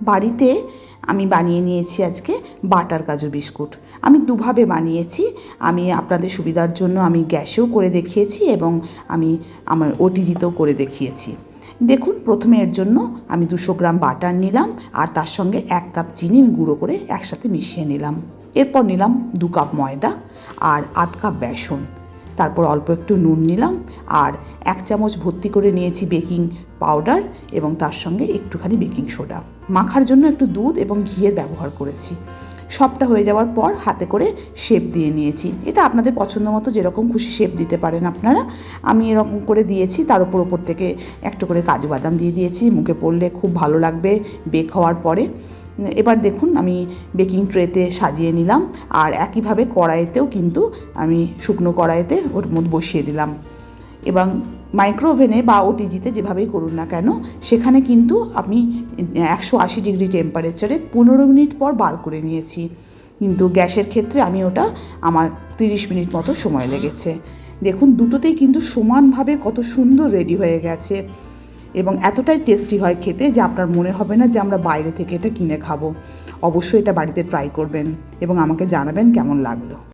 বাড়িতে আমি বানিয়ে নিয়েছি আজকে বাটার কাজু বিস্কুট। আমি দুভাবে বানিয়েছি। আমি আপনাদের সুবিধার জন্য আমি গ্যাসেও করে দেখিয়েছি এবং আমি আমার ওটিজিতেও করে দেখিয়েছি। দেখুন, প্রথমে এর জন্য আমি দুশো গ্রাম বাটার নিলাম আর তার সঙ্গে এক কাপ চিনি গুঁড়ো করে একসাথে মিশিয়ে নিলাম। এরপর নিলাম দু কাপ ময়দা আর আধ কাপ বেসন। তারপর অল্প একটু নুন নিলাম আর এক চামচ ভর্তি করে নিয়েছি বেকিং পাউডার এবং তার সঙ্গে একটুখানি বেকিং সোডা। মাখার জন্য একটু দুধ এবং ঘিয়ের ব্যবহার করেছি। সবটা হয়ে যাওয়ার পর হাতে করে শেপ দিয়ে নিয়েছি। এটা আপনাদের পছন্দ মতো যেরকম খুশি শেপ দিতে পারেন আপনারা। আমি এরকম করে দিয়েছি, তার উপর ওপর থেকে একটু করে কাজু বাদাম দিয়ে দিয়েছি। মুখে পড়লে খুব ভালো লাগবে বেক হওয়ার পরে। এবার দেখুন আমি বেকিং ট্রেতে সাজিয়ে নিলাম। আর একইভাবে কড়াইতেও কিন্তু আমি শুকনো কড়াইতে ওর মধ্যে বসিয়ে দিলাম। এবং মাইক্রোওভেনে বা ওটিজিতে যেভাবেই করুন না কেন, সেখানে কিন্তু আমি একশো আশি ডিগ্রি টেম্পারেচারে পনেরো মিনিট পর বার করে নিয়েছি। কিন্তু গ্যাসের ক্ষেত্রে আমি ওটা আমার তিরিশ মিনিট মতো সময় লেগেছে। দেখুন, দুটোতেই কিন্তু সমানভাবে কত সুন্দর রেডি হয়ে গেছে। এবং এতটাই টেস্টি হয় খেতে যে আপনার মনে হবে না যে আমরা বাইরে থেকে এটা কিনে খাব। অবশ্যই এটা বাড়িতে ট্রাই করবেন এবং আমাকে জানাবেন কেমন লাগল।